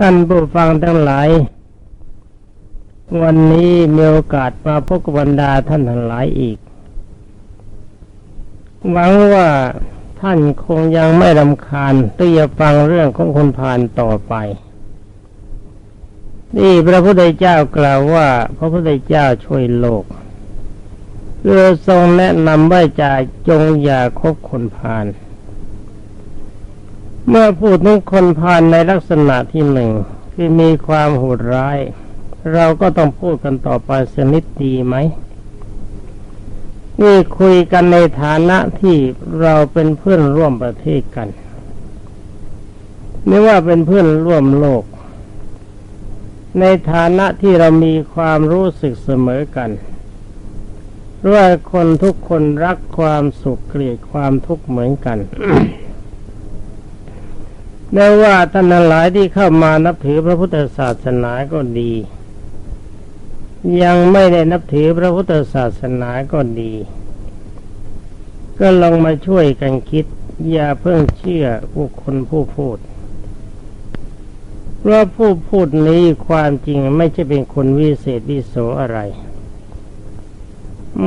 ท่านผู้ฟังทั้งหลาย วันนี้มีโอกาสมาพบกับบรรดาท่านทั้งหลายอีก หวังว่าท่านคงยังไม่รำคาญที่จะฟังเรื่องของคนผ่านต่อไป นี่พระพุทธเจ้ากล่าวว่าพระพุทธเจ้าช่วยโลกเพื่อทรงแนะนำว่าจะจงอย่าคบคนผ่าน เมื่อพูดถึงคนผ่านในลักษณะที่หนึ่งคือมีความโหดร้าย เราก็ต้องพูดกันต่อไปสนิดดีไหมนี่คุยกันในฐานะที่เราเป็นเพื่อนร่วมประเทศกันไม่ว่าเป็นเพื่อนร่วมโลก ในฐานะที่เรามีความรู้สึกเสมอกันว่าคนทุกคนรักความสุขเกลียดความทุกข์เหมือนกัน แม้ว่าท่านหลายที่เข้ามานับถือพระพุทธศาสนาก็ดี ยังไม่ได้นับถือพระพุทธศาสนาก็ดี ก็ลองมาช่วยกันคิด อย่าเพิ่งเชื่อบุคคลผู้พูดเพราะผู้พูดนี้ความจริงไม่ใช่เป็นคนวิเศษวิโสอะไร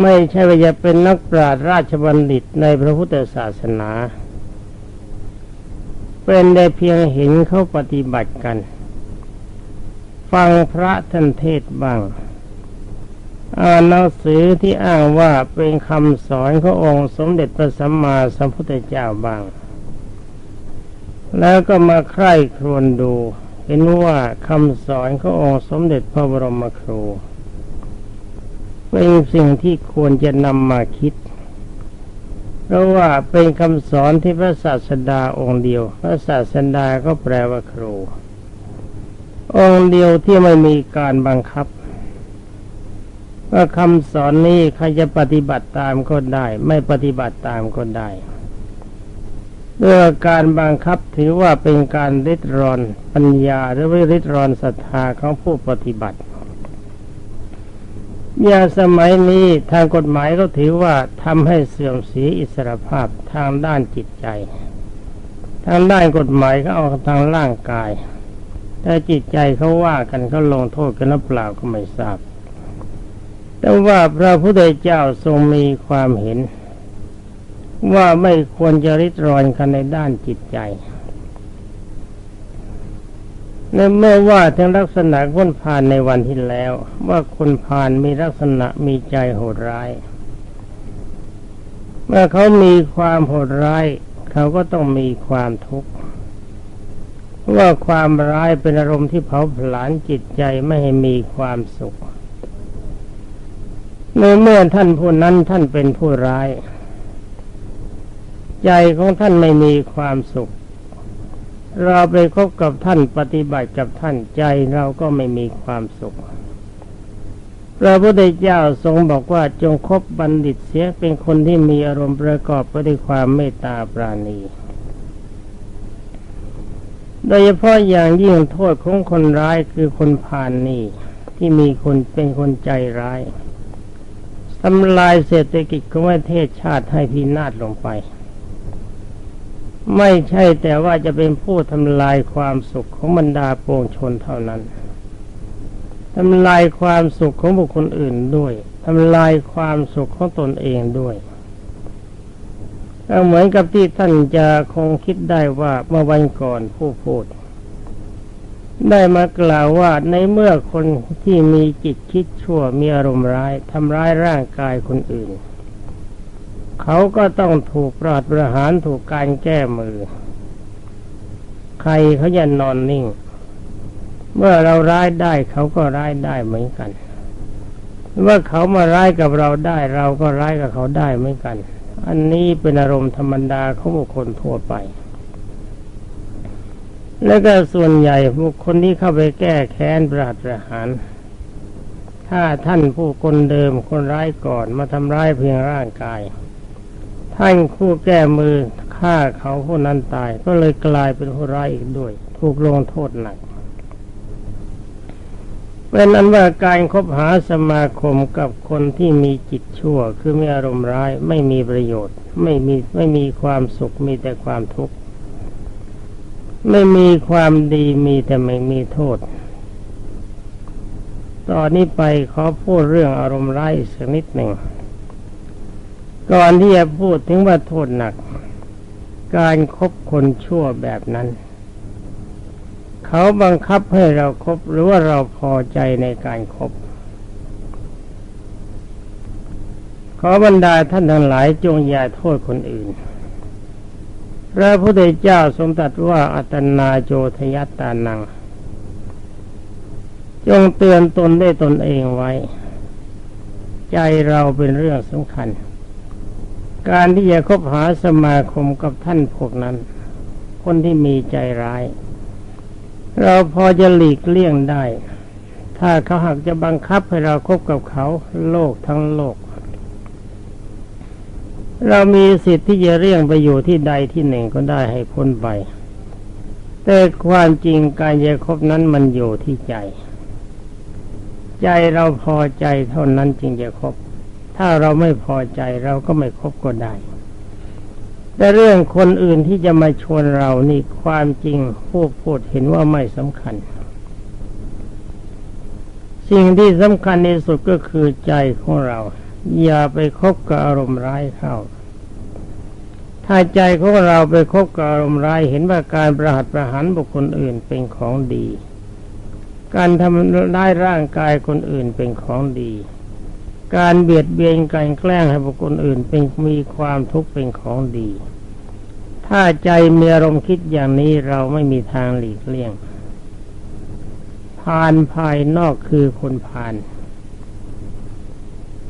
ไม่ใช่ว่าจะเป็นนักปราชญ์ราชบัณฑิตในพระพุทธศาสนา เป็นได้เพียงเห็นเขาปฏิบัติกัน ฟังพระท่านเทศบ้างอ่านหนังสือที่อ้างว่าเป็นคำสอนขององค์สมเด็จพระสัมมาสัมพุทธเจ้าบ้าง แล้วก็มาใคร่ครวญดู เห็นว่าคำสอนขององค์สมเด็จพระบรมครู เป็นสิ่งที่ควรจะนำมาคิด เพราะว่าเป็นคำสอนที่พระศาสดาองค์เดียว พระศาสดาก็แปลว่าครู องค์เดียวที่ไม่มีการบังคับ ว่าคำสอนนี้ใครจะปฏิบัติตามก็ได้ ไม่ปฏิบัติตามก็ได้ด้วยการบังคับถือว่าเป็นการริดรอนปัญญาหรือว่าริดรอนศรัทธาของผู้ปฏิบัติ ยาสมัยนี้ทางกฎหมายก็ถือว่าทำให้เสื่อมเสียอิสรภาพทางด้านจิตใจ ทางด้านกฎหมายก็เอาทางร่างกาย แต่จิตใจเขาว่ากันเขาลงโทษกันหรือเปล่าก็ไม่ทราบ แต่ว่าพระพุทธเจ้าทรงมีความเห็น ว่าไม่ควรจะริดรอนกันในด้านจิตใจ ในเมื่อว่าถึงลักษณะคนผ่านในวันที่แล้ว ว่าคนผ่านมีลักษณะมีใจโหดร้าย เมื่อเขามีความโหดร้าย เขาก็ต้องมีความทุกข์ว่าความร้ายเป็นอารมณ์ที่เผาผลาญจิตใจไม่ให้มีความสุขในเมื่อท่านผู้นั้นท่านเป็นผู้ร้าย ใจของท่านไม่มีความสุข เราไปคบกับท่านปฏิบัติกับท่านใจเราก็ไม่มีความสุขพระพุทธเจ้าทรงบอกว่าจงคบบัณฑิตเสียเป็นคนที่มีอารมณ์ประกอบไปด้วยความเมตตาปราณี โดยเฉพาะอย่างยิ่งโทษของคนร้ายคือคนผ่านนี่ที่มีคนเป็นคนใจร้ายทำลายเศรษฐกิจของประเทศชาติให้พินาศลงไป ไม่ใช่แต่ว่าจะเป็นผู้ทำลายความสุขของบรรดาปวงชนเท่านั้นทำลายความสุขของบุคคลอื่นด้วยทำลายความสุขของตนเองด้วยก็เหมือนกับที่ท่านจะคงคิดได้ว่าเมื่อวันก่อนผู้พูด ได้มากล่าวว่าในเมื่อคนที่มีจิตคิดชั่วมีอารมณ์ร้ายทำร้ายร่างกายคนอื่น เขาก็ต้องถูกปราดประหารถูกการแก้มือ ใครเขาจะนอนนิ่ง เมื่อเราร้ายได้เขาก็ร้ายได้เหมือนกันเมื่อเขามาร้ายกับเราได้ เราก็ร้ายกับเขาได้เหมือนกัน อันนี้เป็นอารมณ์ธรรมดาของบุคคลทั่วไป แล้วก็ส่วนใหญ่บุคคลที่เข้าไปแก้แค้นปราดประหารถ้าท่านผู้คนเดิมคนร้ายก่อนมาทำร้ายเพียงร่างกาย ท่านคู่แก้มือฆ่าเขาผู้นั้นตาย ก็เลยกลายเป็นผู้ร้ายอีกด้วย ถูกลงโทษหนักเป็นนั้นว่าการคบหาสมาคมกับคนที่มีจิตชั่ว คือมีอารมณ์ร้ายไม่มีประโยชน์ ไม่มีไม่มีความสุขมีแต่ความทุกข์ไม่มีความดีมีแต่ไม่มีโทษ ตอนนี้ไปขอพูดเรื่องอารมณ์ร้ายสักนิดหนึ่ง ก่อนที่จะพูดถึงว่าโทษหนัก การครบคนชั่วแบบนั้น เขาบังคับให้เราครบหรือว่าเราพอใจในการครบขอบรรดาท่านทั้งหลายจงอย่าโทษคนอื่น พระพุทธเจ้าทรงตรัสว่าอัตนาโจทยัตตานัง จงเตือนตนได้ตนเองไว้ ใจเราเป็นเรื่องสำคัญ การที่จะคบหาสมาคมกับท่านพวกนั้น คนที่มีใจร้าย เราพอจะหลีกเลี่ยงได้ ถ้าเขาหากจะบังคับให้เราคบกับเขาโลกทั้งโลก เรามีสิทธิ์ที่จะเรี่ยงไปอยู่ที่ใดที่หนึ่งก็ได้ให้พ้นไปแต่ความจริงการจะคบนั้นมันอยู่ที่ใจ ใจเราพอใจเท่านั้นจึงจะคบ ถ้าเราไม่พอใจเราก็ไม่คบก็ได้ แต่เรื่องคนอื่นที่จะมาชวนเรานี่ความจริงผู้พูดเห็นว่าไม่สำคัญ สิ่งที่สำคัญที่สุดก็คือใจของเรา อย่าไปคบกับอารมณ์ร้ายเข้า ถ้าใจของเราไปคบกับอารมณ์ร้ายเห็นว่าการประหัตประหารบุคคลอื่นเป็นของดี การทำร้ายร่างกายคนอื่นเป็นของดี การเบียดเบียนการแกล้งให้บุคคลอื่นเป็นมีความทุกข์เป็นของดี ถ้าใจมีอารมณ์คิดอย่างนี้เราไม่มีทางหลีกเลี่ยงพานภายนอกคือคนพาน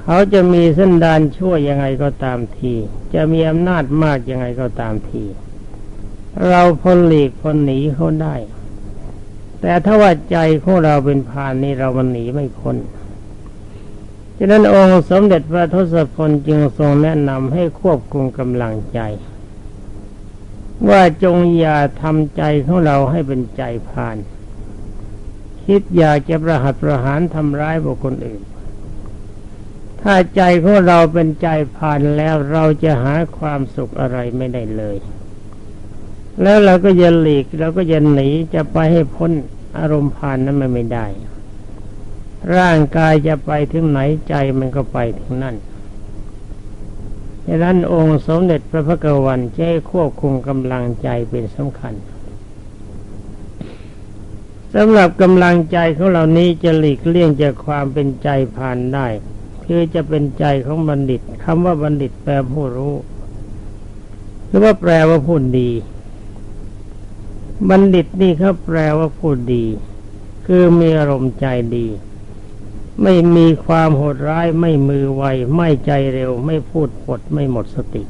เขาจะมีเส้นดานชั่วยังไงก็ตามที จะมีอำนาจมากยังไงก็ตามที เราพ้นหลีกพ้นหนีเขาได้ แต่ถ้าว่าใจของเราเป็นพานนี่เรามันหนีไม่พ้น ฉะนั้นองค์สมเด็จพระทศพลจึงทรงแนะนำให้ควบคุมกำลังใจ ว่าจงอย่าทำใจของเราให้เป็นใจพาน คิดอยากจะประหัตประหารทำร้ายบุคคลอื่น ถ้าใจของเราเป็นใจพานแล้วเราจะหาความสุขอะไรไม่ได้เลย แล้วเราก็จะหลีกเราก็จะหนีจะไปให้พ้นอารมณ์พานนั้นมันไม่ได้ ร่างกายจะไปถึงไหนใจมันก็ไปถึงนั่นดังนั้นองค์สมเด็จพระพุทธวันจะให้ควบคุมกำลังใจเป็นสำคัญสำหรับกำลังใจของเรานี้จะหลีกเลี่ยงจากความเป็นใจผ่านได้ คือจะเป็นใจของบัณฑิตคำว่าบัณฑิตแปลผู้รู้ หรือว่าแปลว่าผู้ดี บัณฑิตนี่เขาแปลว่าผู้ดี คือมีอารมณ์ใจดี ไม่มีความโหดร้ายไม่มือไว ไม่ใจเร็ว ไม่พูดปดไม่หมดสติ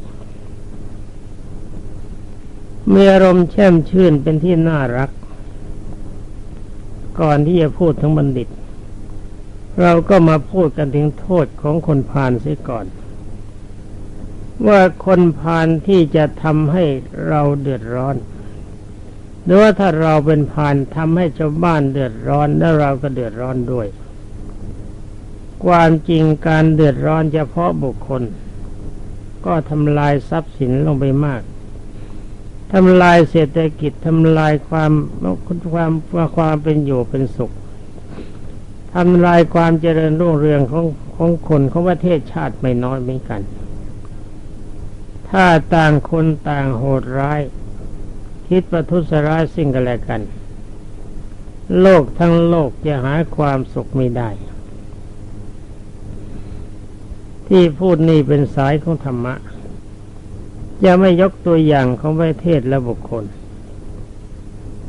มีอารมณ์แช่มชื่นเป็นที่น่ารัก ก่อนที่จะพูดถึงบัณฑิต เราก็มาพูดกันถึงโทษของคนพาลเสียก่อน ว่าคนพาลที่จะทำให้เราเดือดร้อน หรือว่าถ้าเราเป็นพาลทำให้ชาวบ้านเดือดร้อนแล้วเราก็เดือดร้อนด้วย ความจริงการเดือดร้อนเฉพาะบุคคล ก็ทำลายทรัพย์สินลงไปมากทำลายเศรษฐกิจทำลายความความความเป็นอยู่เป็นสุขทำลายความเจริญรุ่งเรืองของของคนของประเทศชาติไม่น้อยเหมือนกัน ถ้าต่างคนต่างโหดร้าย คิดประทุษร้ายสิ่งกันและกัน โลกทั้งโลกจะหาความสุขไม่ได้ ที่พูดนี่เป็นสายของธรรมะจะไม่ยกตัวอย่างของประเทศและบุคคล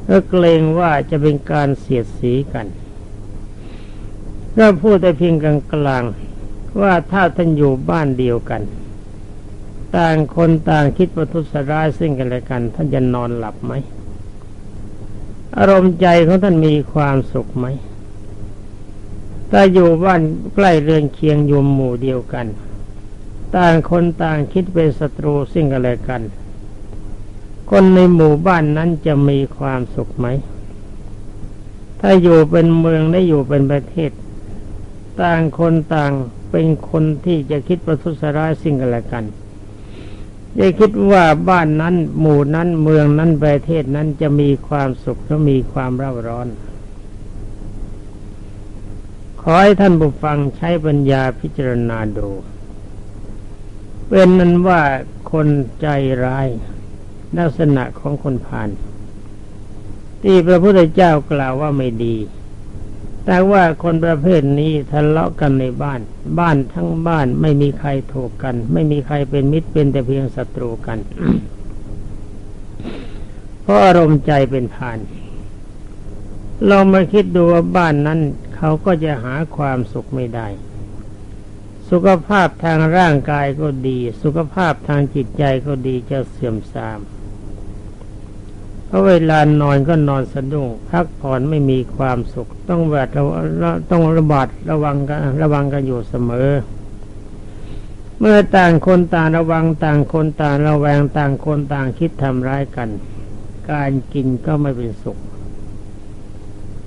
เพราะเกรงว่าจะเป็นการเสียดสีกันเราพูดแต่เพียงกลางกลางว่าถ้าท่านอยู่บ้านเดียวกัน ต่างคนต่างคิดประทุษร้ายซึ่งกันและกัน ท่านจะนอนหลับไหมอารมณ์ใจของท่านมีความสุขไหม ถ้าอยู่บ้านใกล้เรือนเคียงอยู่หมู่เดียวกัน ต่างคนต่างคิดเป็นศัตรูสิ่งอะไรกัน คนในหมู่บ้านนั้นจะมีความสุขไหม ถ้าอยู่เป็นเมืองได้อยู่เป็นประเทศ ต่างคนต่างเป็นคนที่จะคิดประทุษร้ายสิ่งอะไรกันอย่าคิดว่าบ้านนั้นหมู่นั้นเมืองนั้นประเทศนั้นจะมีความสุขและมีความเร่าร้อน อให้ท่านผู้ฟังใช้ปัญญาพิจารณาดู เป็นนั้นว่าคนใจร้าย ลักษณะของคนพาลที่พระพุทธเจ้ากล่าวว่าไม่ดี แต่ว่าคนประเภทนี้ทะเลาะกันในบ้าน บ้านทั้งบ้านไม่มีใครถูกกัน ไม่มีใครเป็นมิตรเป็นแต่เพียงศัตรูกัน เพราะอารมณ์ใจเป็นพานลองมาคิดดูว่าบ้านนั้น เขาก็จะหาความสุขไม่ได้ สุขภาพทางร่างกายก็ดี สุขภาพทางจิตใจก็ดีจะเสื่อมทรามเพราะเวลานอนก็นอนสะดุ้งพักผ่อนไม่มีความสุข ต้องแวดต้องระบาดระวังกันระวังกันอยู่เสมอ เมื่อต่างคนต่างระวังต่างคนต่างระแวงต่างคนต่างคิดทำร้ายกัน การกินก็ไม่เป็นสุข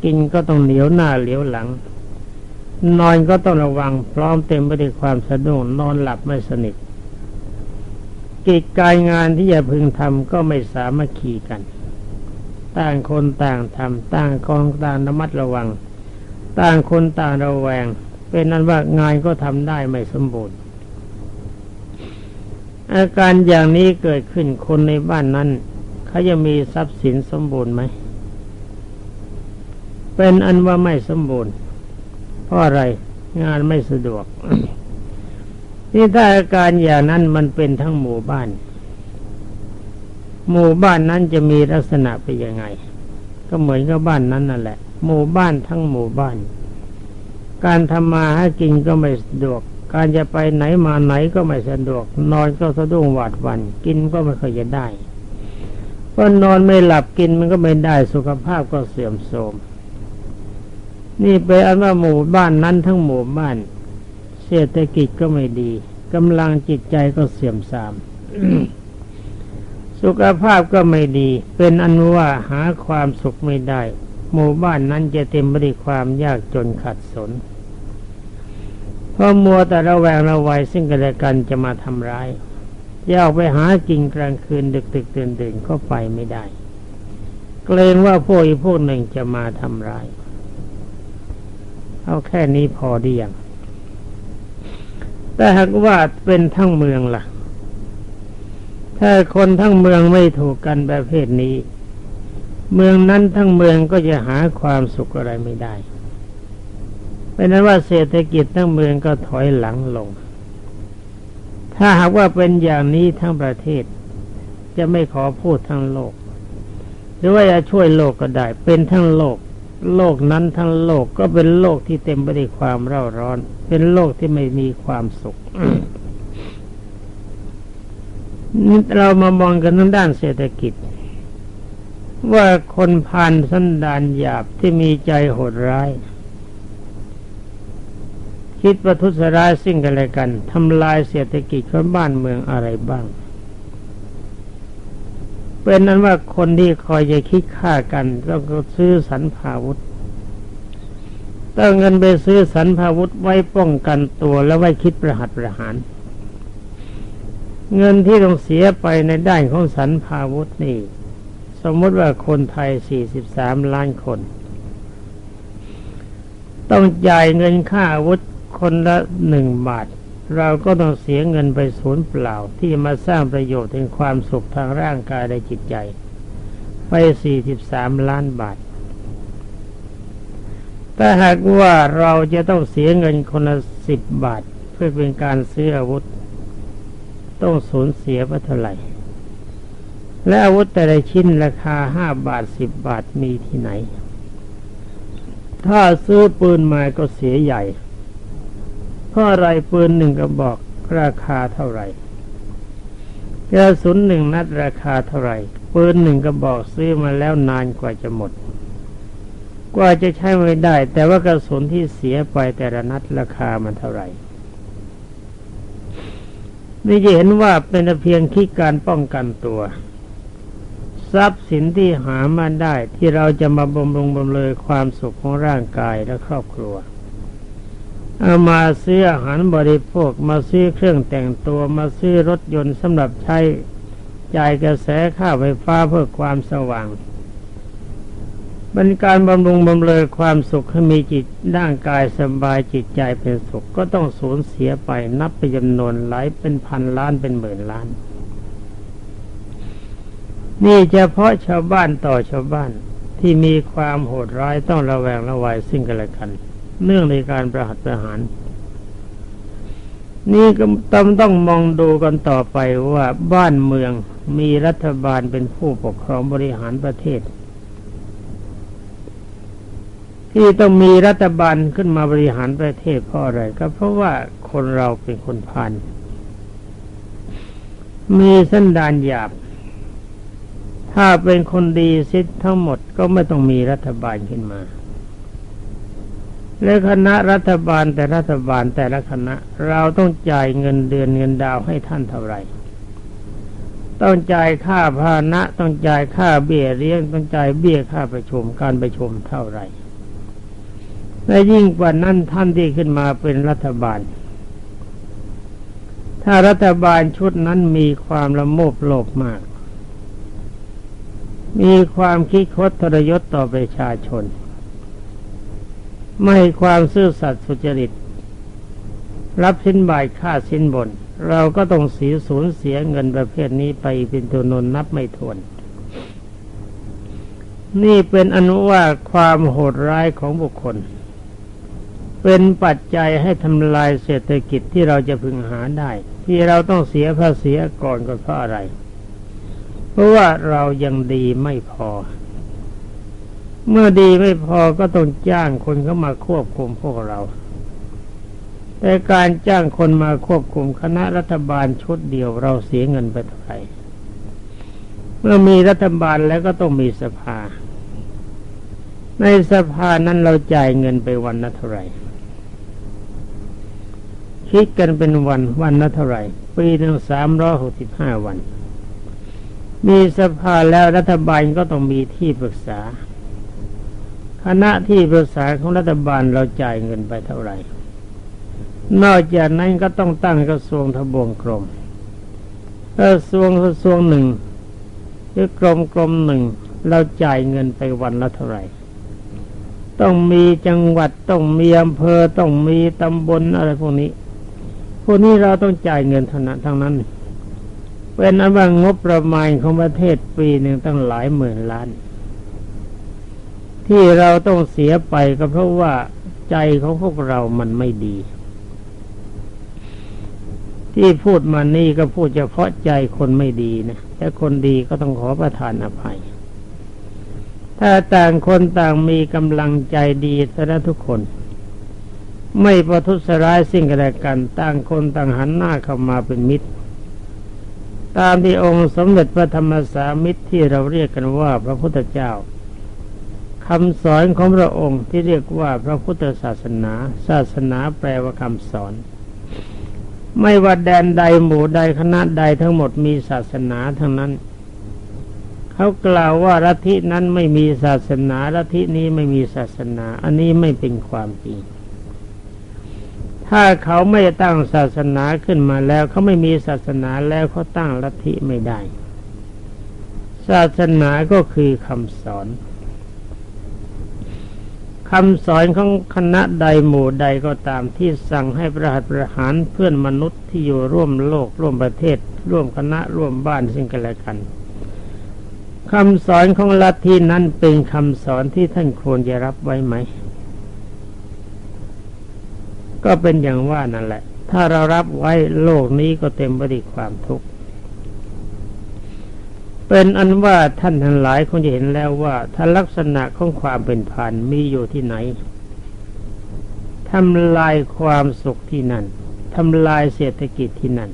กินก็ต้องเหนียวหน้าเหลียวหลัง นอนก็ต้องระวังพร้อมเต็มไปด้วยความสะดุ้งนอนหลับไม่สนิทกิจการงานที่จะพึงทำก็ไม่สามัคคีกัน ต่างคนต่างทำต่างกองต่างระมัดระวัง ต่างคนต่างระแวง เป็นนั้นว่างานก็ทำได้ไม่สมบูรณ์ อาการอย่างนี้เกิดขึ้นคนในบ้านนั้นเขาจะมีทรัพย์สินสมบูรณ์ไหม เป็นอันว่าไม่สมบูรณ์ เพราะอะไรงานไม่สะดวก นี่ถ้าอาการอย่างนั้นมันเป็นทั้งหมู่บ้าน หมู่บ้านนั้นจะมีลักษณะเป็นยังไง ก็เหมือนกับบ้านนั้นนั่นแหละ หมู่บ้านทั้งหมู่บ้าน การทำมาหากินก็ไม่สะดวก การจะไปไหนมาไหนก็ไม่สะดวก นอนก็สะดุ้งหวาดวัน กินก็ไม่เคยจะได้เพราะนอนไม่หลับกินมันก็ไม่ได้สุขภาพก็เสื่อมโทรม นี่เป็นอันว่าหมู่บ้านนั้นทั้งหมู่บ้าน เศรษฐกิจก็ไม่ดีกำลังจิตใจก็เสื่อมทรามสุขภาพก็ไม่ดี เป็นอันว่าหาความสุขไม่ได้ หมู่บ้านนั้นจะเต็มไปด้วยความยากจนขัดสนเพราะมัวแต่ระแวงระวัยซึ่งกันและกันจะมาทำร้ายจะออกไปหากินกลางคืนดึกดึกตื่นตื่นก็ไปไม่ได้ เกรงว่าพวกอีกพวกหนึ่งจะมาทำร้าย เอาแค่นี้พอดีอย่างแต่หากว่าเป็นทั้งเมืองล่ะ ถ้าคนทั้งเมืองไม่ถูกกันประเภทนี้ เมืองนั้นทั้งเมืองก็จะหาความสุขอะไรไม่ได้ เป็นนั้นว่าเศรษฐกิจทั้งเมืองก็ถอยหลังลง ถ้าหากว่าเป็นอย่างนี้ทั้งประเทศ จะไม่ขอพูดทั้งโลก หรือว่าจะช่วยโลกก็ได้ เป็นทั้งโลก โลกนั้นทั้งโลกก็เป็นโลกที่เต็มไปด้วยความเร่าร้อน เป็นโลกที่ไม่มีความสุขนี่เรามามองกันทางด้านเศรษฐกิจ ว่าคนพานสันดานหยาบที่มีใจโหดร้าย คิดประทุษร้ายสิ่งกันและกันทำลายเศรษฐกิจของบ้านเมืองอะไรบ้าง เป็นนั้นว่าคนที่คอยจะคิดฆ่ากันต้องซื้อสรรพาวุธต้องเงินไปซื้อสรรพาวุธไว้ป้องกันตัวแล้วไว้คิดประหัตประหาร เงินที่ต้องเสียไปในด้านของสรรพาวุธนี่ สมมติว่าคนไทย 43 ล้านคน ต้องจ่ายเงินค่าอาวุธคนละหนึ่งบาท เราก็ต้องเสียเงินไปศูนย์เปล่าที่มาสร้างประโยชน์ถึงความสุขทางร่างกายและจิตใจ ไป 43 ล้านบาท แต่หากว่าเราจะต้องเสียเงินคนละสิบบาท เพื่อเป็นการซื้ออาวุธ ต้องสูญเสียไปเท่าไหร่ และอาวุธแต่ละชิ้นราคาห้าบาทสิบบาทมีที่ไหน ถ้าซื้อปืนมาก็เสียใหญ่ เพราะอะไรปืนหนึ่งกระบอกราคาเท่าไหร่กระสุนหนึ่งนัดราคาเท่าไหร่ปืนหนึ่งกระบอกซื้อมาแล้วนานกว่าจะหมด กว่าจะใช้ไม่ได้ แต่ว่ากระสุนที่เสียไปแต่ละนัดราคามันเท่าไหร่นี่จะเห็นว่าเป็นเพียงคิดการป้องกันตัว ทรัพย์สินที่หามาได้ที่เราจะมาบำรุงบำเรอความสุขของร่างกายและครอบครัว เอามาซื้ออาหารบริโภคมาซื้อเครื่องแต่งตัวมาซื้อรถยนต์สำหรับใช้จ่ายกระแสค่าไฟฟ้าเพื่อความสว่างเป็นการบำรุงบำเรอความสุขให้มีจิตร่างกายสบายจิตใจเป็นสุขก็ต้องสูญเสียไปนับไปจำนวนหลายเป็นพันล้านเป็นหมื่นล้าน นี่เฉพาะชาวบ้านต่อชาวบ้านที่มีความโหดร้ายต้องระแวงระวัยซึ่งกันและกัน เนื่องในการประหัตประหาร นี่ก็ต้องต้องมองดูกันต่อไปว่าบ้านเมืองมีรัฐบาลเป็นผู้ปกครองบริหารประเทศ ที่ต้องมีรัฐบาลขึ้นมาบริหารประเทศเพราะอะไรก็เพราะว่าคนเราเป็นคนพานมีสันดานหยาบ ถ้าเป็นคนดีสิทั้งหมดก็ไม่ต้องมีรัฐบาลขึ้นมา และคณะรัฐบาลแต่รัฐบาลแต่ละคณะ เราต้องจ่ายเงินเดือนเงินดาวให้ท่านเท่าไหร่ต้องจ่ายค่าพานะต้องจ่ายค่าเบี้ยเลี้ยงต้องจ่ายเบี้ยค่าประชุมการประชุมเท่าไหร่และยิ่งกว่านั้นท่านที่ขึ้นมาเป็นรัฐบาล ถ้ารัฐบาลชุดนั้นมีความละโมบโลภมาก มีความคิดคดทรยศต่อประชาชน ไม่ความซื่อสัตย์สุจริต รับสินบายค่าสินบน เราก็ต้องเสียสูญเสียเงินประเภทนี้ไปเป็นตัวนนนับไม่ถ้วน นี่เป็นอนุว่าความโหดร้ายของบุคคล เป็นปัจจัยให้ทำลายเศรษฐกิจที่เราจะพึงหาได้ ที่เราต้องเสียภาษีก่อนก็เพราะอะไร เพราะว่าเรายังดีไม่พอ เมื่อดีไม่พอก็ต้องจ้างคนเข้ามาควบคุมพวกเรา แต่การจ้างคนมาควบคุมคณะรัฐบาลชุดเดียวเราเสียเงินไปเท่าไหร่เมื่อมีรัฐบาลแล้วก็ต้องมีสภา ในสภานั้นเราจ่ายเงินไปวันละเท่าไหร่คิดกันเป็นวันวันละเท่าไหร่ปีหนึ่งสามร้อยหกสิบห้าวัน มีสภาแล้วรัฐบาลก็ต้องมีที่ปรึกษา คณะที่ปรึกษาของรัฐบาลเราจ่ายเงินไปเท่าไหร่ นอกจากนั้นก็ต้องตั้งกระทรวงทบวงกรมกระทรวงกระทรวงหนึ่งหรือกรมกรมหนึ่งเราจ่ายเงินไปวันละเท่าไหร่ ต้องมีจังหวัดต้องมีอำเภอต้องมีตำบลอะไรพวกนี้ พวกนี้เราต้องจ่ายเงินเท่านั้นทั้งนั้นเป็นอันว่างบประมาณของประเทศปีหนึ่งตั้งหลายหมื่นล้าน ที่เราต้องเสียไปก็เพราะว่าใจของพวกเรามันไม่ดี ที่พูดมานี่ก็พูดเฉพาะใจคนไม่ดีนะแต่คนดีก็ต้องขอประทานอภัย ถ้าต่างคนต่างมีกำลังใจดีซะทุกคน ไม่ประทุษร้ายสิ่งกันและกัน ต่างคนต่างหันหน้าเข้ามาเป็นมิตร ตามที่องค์สมเด็จพระธรรมสามิตรที่เราเรียกกันว่าพระพุทธเจ้า คำสอนของพระองค์ที่เรียกว่าพระพุทธศาสนา ศาสนาแปลว่าคำสอน ไม่ว่าแดนใดหมู่ใดคณะใดทั้งหมดมีศาสนาทั้งนั้น เขากล่าวว่าลัทธินั้นไม่มีศาสนาลัทธินี้ไม่มีศาสนา อันนี้ไม่เป็นความจริง ถ้าเขาไม่ตั้งศาสนาขึ้นมาแล้วเขาไม่มีศาสนาแล้วเขาตั้งลัทธิไม่ได้ ศาสนาก็คือคำสอน คำสอนของคณะใดหมู่ใดก็ตามที่สั่งให้ประหัตประหารเพื่อนมนุษย์ที่อยู่ร่วมโลกร่วมประเทศ ร่วมคณะร่วมบ้านซึ่งกันและกันคำสอนของลัทธินั้นเป็นคำสอนที่ท่านควรจะรับไว้ไหม ก็เป็นอย่างว่านั่นแหละ ถ้าเรารับไว้โลกนี้ก็เต็มไปด้วยความทุกข์ เป็นอันว่าท่านทั้งหลายคงจะเห็นแล้วว่าถ้าลักษณะของความเป็นพันมีอยู่ที่ไหนทำลายความสุขที่นั่นทำลายเศรษฐกิจที่นั่น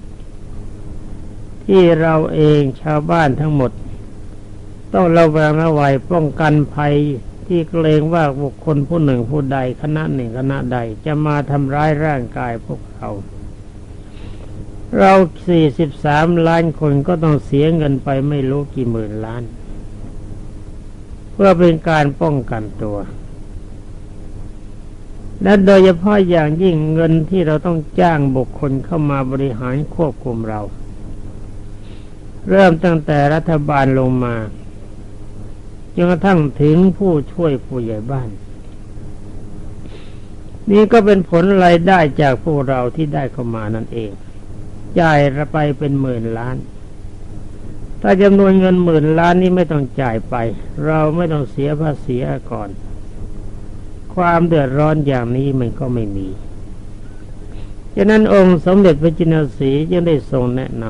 ที่เราเองชาวบ้านทั้งหมด ต้องระแวงระวัยป้องกันภัยที่เกรงว่าบุคคลผู้หนึ่งผู้ใดคณะหนึ่งคณะใดจะมาทำร้ายร่างกายพวกเรา เราสี่สิบสามล้านคนก็ต้องเสียเงินไปไม่รู้กี่หมื่นล้าน เพื่อเป็นการป้องกันตัว และโดยเฉพาะอย่างยิ่งเงินที่เราต้องจ้างบุคคลเข้ามาบริหารควบคุมเรา เริ่มตั้งแต่รัฐบาลลงมาจนกระทั่งถึงผู้ช่วยผู้ใหญ่บ้าน นี่ก็เป็นผลรายได้จากพวกเราที่ได้เข้ามานั่นเอง จ่ายไปเป็นหมื่นล้าน ถ้าจำนวนเงินหมื่นล้านนี้ไม่ต้องจ่ายไป เราไม่ต้องเสียภาษีก่อน ความเดือดร้อนอย่างนี้มันก็ไม่มีฉะนั้นองค์สมเด็จพระจินสียังได้ทรงแนะน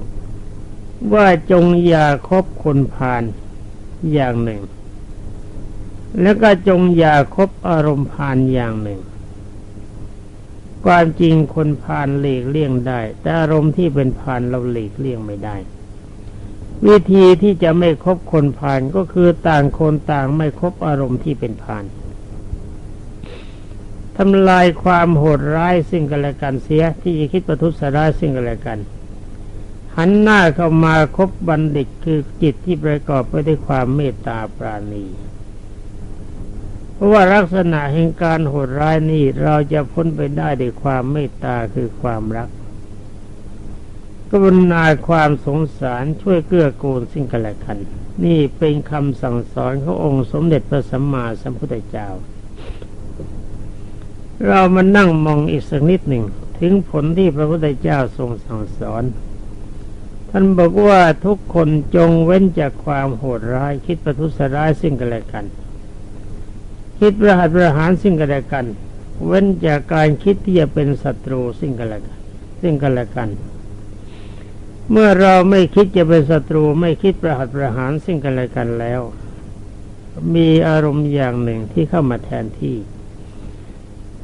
ำว่าจงอย่าคบคนพาลอย่างหนึ่ง แล้วก็จงอย่าคบอารมณ์พานอย่างหนึ่ง ความจริงคนพานหลีกเลี่ยงได้ แต่อารมณ์ที่เป็นพานเราหลีกเลี่ยงไม่ได้ วิธีที่จะไม่คบคนพานก็คือต่างคนต่างไม่คบอารมณ์ที่เป็นพานทำลายความโหดร้ายซึ่งกันและกันเสียที่จะคิดประทุษร้ายซึ่งกันและกัน หันหน้าเข้ามาคบบัณฑิตคือจิตที่ประกอบไปด้วยความเมตตาปราณี ราะว่าลักษณะแห่งการโหดร้ายนี้เราจะพ้นไปได้ด้วยความเมตตาคือความรักกรุณาความสงสารช่วยเกื้อกูลสิ่งกันและกัน นี่เป็นคำสั่งสอนขององค์สมเด็จพระสัมมาสัมพุทธเจ้า เรามานั่งมองอีกสักนิดหนึ่ง ถึงผลที่พระพุทธเจ้าทรงสั่งสอน ท่านบอกว่าทุกคนจงเว้นจากความโหดร้ายคิดประทุษร้ายซึ่งกันและกัน คิดประหัตประหารซึ่งกันและกัน เว้นจากการคิดที่จะเป็นศัตรูซึ่งกันและกันซึ่งกันและกัน เมื่อเราไม่คิดจะเป็นศัตรูไม่คิดประหัตประหารซึ่งกันและกันแล้ว มีอารมณ์อย่างหนึ่งที่เข้ามาแทนที่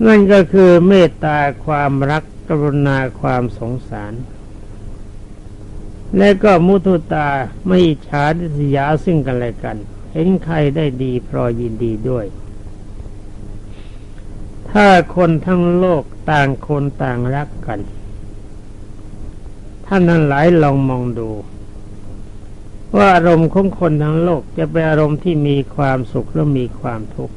นั่นก็คือเมตตาความรักกรุณาความสงสาร และก็มุทุตาไม่ฉาดิสยาซึ่งกันและกัน เห็นใครได้ดีพรอยินดีด้วย ถ้าคนทั้งโลกต่างคนต่างรักกัน ท่านนั้นหลายลองมองดู ว่าอารมณ์ของคนทั้งโลกจะเป็นอารมณ์ที่มีความสุขและมีความทุกข์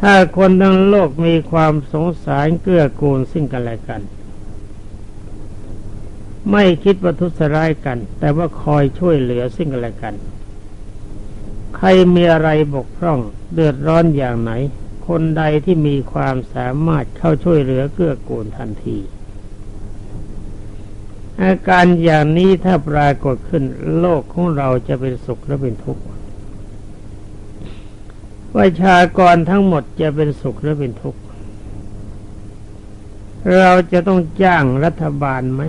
ถ้าคนทั้งโลกมีความสงสารเกื้อกูลซึ่งกันและกัน ไม่คิดว่าทุสร้ายกัน แต่ว่าคอยช่วยเหลือซึ่งกันและกัน ใครมีอะไรบกพร่อง เดือดร้อนอย่างไหน คนใดที่มีความสามารถเข้าช่วยเหลือเกื้อกูลทันที อาการอย่างนี้ถ้าปรากฏขึ้นโลกของเราจะเป็นสุขหรือเป็นทุกข์ประชากรทั้งหมดจะเป็นสุขหรือเป็นทุกข์ เราจะต้องจ้างรัฐบาลไหม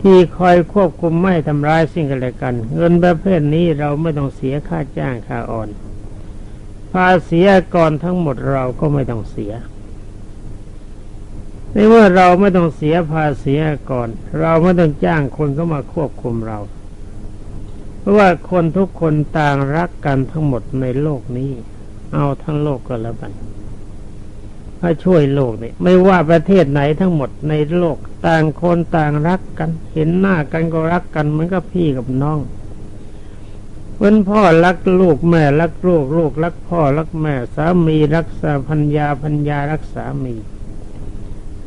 ที่คอยควบคุมไม่ทำร้ายสิ่งกันและกัน เงินประเภทนี้เราไม่ต้องเสียค่าจ้างค่าอ่อน ภาษีก่อนทั้งหมดเราก็ไม่ต้องเสียในเมื่อเราไม่ต้องเสียภาษีก่อนเราไม่ต้องจ้างคนเข้ามาควบคุมเรา เพราะว่าคนทุกคนต่างรักกันทั้งหมดในโลกนี้ เอาทั้งโลกก็แล้วกันพระช่วยโลกนี่ไม่ว่าประเทศไหนทั้งหมดในโลก ต่างคนต่างรักกัน เห็นหน้ากันก็รักกันเหมือนกับพี่กับน้อง เพื่อนพ่อรักลูกแม่รักลูกลูกรักพ่อรักแม่สามีรักษาพัญญาพัญญารักสามี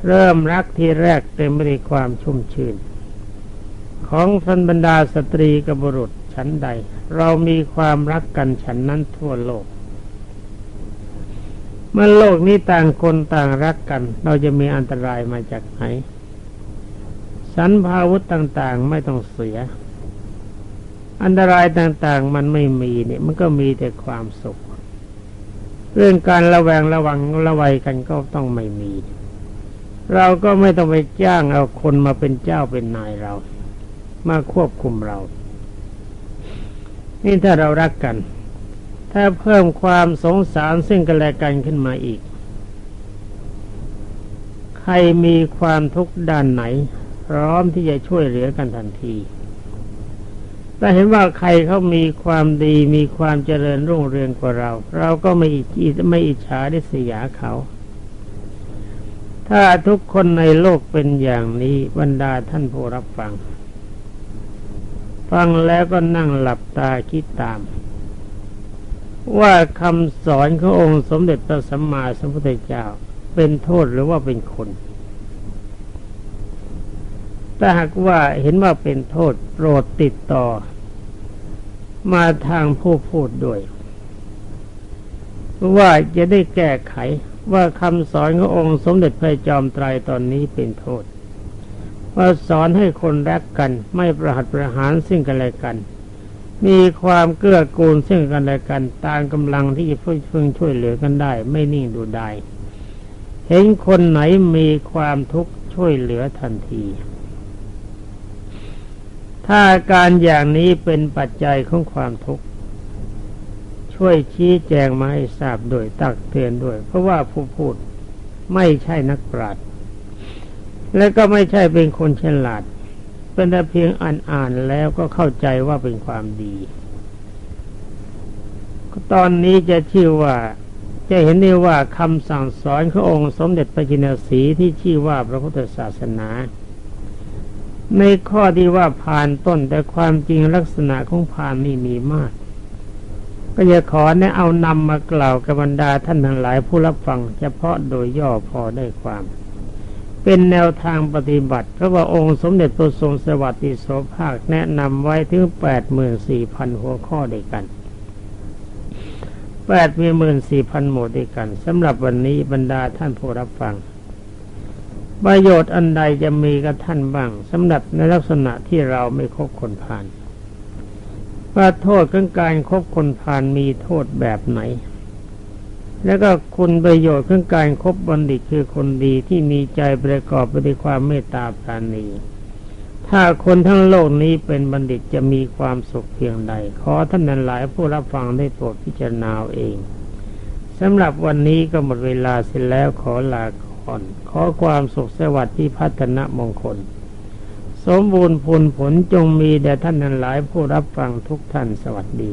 เริ่มรักที่แรกเต็มไปด้วยความชุ่มชื่น ของสันบรรดาสตรีกับบุรุษชั้นใด เรามีความรักกันฉันนั้นทั่วโลก เมื่อโลกนี้ต่างคนต่างรักกัน เราจะมีอันตรายมาจากไหนสันพาวุธต่างๆไม่ต้องเสีย อันตรายต่างๆ มันไม่มีเนี่ย มันก็มีแต่ความสุข เรื่องการระแวงระวังระวัยกันก็ต้องไม่มี เราก็ไม่ต้องไปจ้างเอาคนมาเป็นเจ้าเป็นนายเรา มาควบคุมเรา นี่ถ้าเรารักกัน ถ้าเพิ่มความสงสารซึ่งกันและกันขึ้นมาอีก ใครมีความทุกข์ด้านไหน พร้อมที่จะช่วยเหลือกันทันที ถ้าเห็นว่าใครเขามีความดีมีความเจริญรุ่งเรืองกว่าเรา เราก็ไม่อิจไม่อิจฉาได้เสียเขา ถ้าทุกคนในโลกเป็นอย่างนี้บรรดาท่านผู้รับฟัง ฟังแล้วก็นั่งหลับตาคิดตาม ว่าคำสอนขององค์สมเด็จพระสัมมาสัมพุทธเจ้า เป็นโทษหรือว่าเป็นคนถ้าหากว่าเห็นว่าเป็นโทษโปรดติดต่อ มาทางผู้พูดด้วย ว่าจะได้แก้ไขว่าคำสอนขององค์สมเด็จพระจอมไตรตอนนี้เป็นโทษ ว่าสอนให้คนรักกันไม่ประหัตประหารซึ่งกันและกัน มีความเกื้อกูลซึ่งกันและกันตามกำลังที่จะพึงช่วยเหลือกันได้ ไม่นิ่งดูได้ เห็นคนไหนมีความทุกข์ช่วยเหลือทันที ถ้าการอย่างนี้เป็นปัจจัยของความทุกข์ช่วยชี้แจงมาให้ทราบโดยตักเตือนด้วย เพราะว่าผู้พูดไม่ใช่นักปราชญ์และก็ไม่ใช่เป็นคนฉลาด เป็นแต่เพียงอ่านอ่านแล้วก็เข้าใจว่าเป็นความดี ตอนนี้จะชื่อว่าจะเห็นได้ว่าคำสั่งสอนขององค์สมเด็จพระจินสีที่ชื่อว่าพระพุทธศาสนา ในข้อที่ว่าผ่านต้นแต่ความจริงลักษณะของผ่านนี่มีมาก ก็จะขอแนะเอานำมากล่าวกับบรรดาท่านทั้งหลายผู้รับฟังเฉพาะโดยย่อพอได้ความ เป็นแนวทางปฏิบัติ พระว่าองค์สมเด็จพระทรงสวัสดิโสภาคแนะนำไว้ถึงแปดหมื่นสี่พันหัวข้อด้วยกันแปดหมื่นสี่พันหมวดด้วยกันสำหรับวันนี้บรรดาท่านผู้รับฟัง ประโยชน์อันใดจะมีกับท่านบ้างสำหรับในลักษณะที่เราไม่คบคนผ่านว่าโทษของการคบคนผ่านมีโทษแบบไหน แล้วก็คุณประโยชน์ของการครบบัณฑิตคือคนดีที่มีใจประกอบไปด้วยความเมตตาปราณี ถ้าคนทั้งโลกนี้เป็นบัณฑิตจะมีความสุขเพียงใด ขอท่านนั้นหลายผู้รับฟังได้โปรดพิจารณาเองสำหรับวันนี้ก็หมดเวลาเสร็จแล้วขอลาก่ อนขอความสุขสวัสดิ์ที่พัฒนมงคล สมบูรณ์ผลผลจงมีแด่ท่านนั้นหลายผู้รับฟังทุกท่านสวัสดี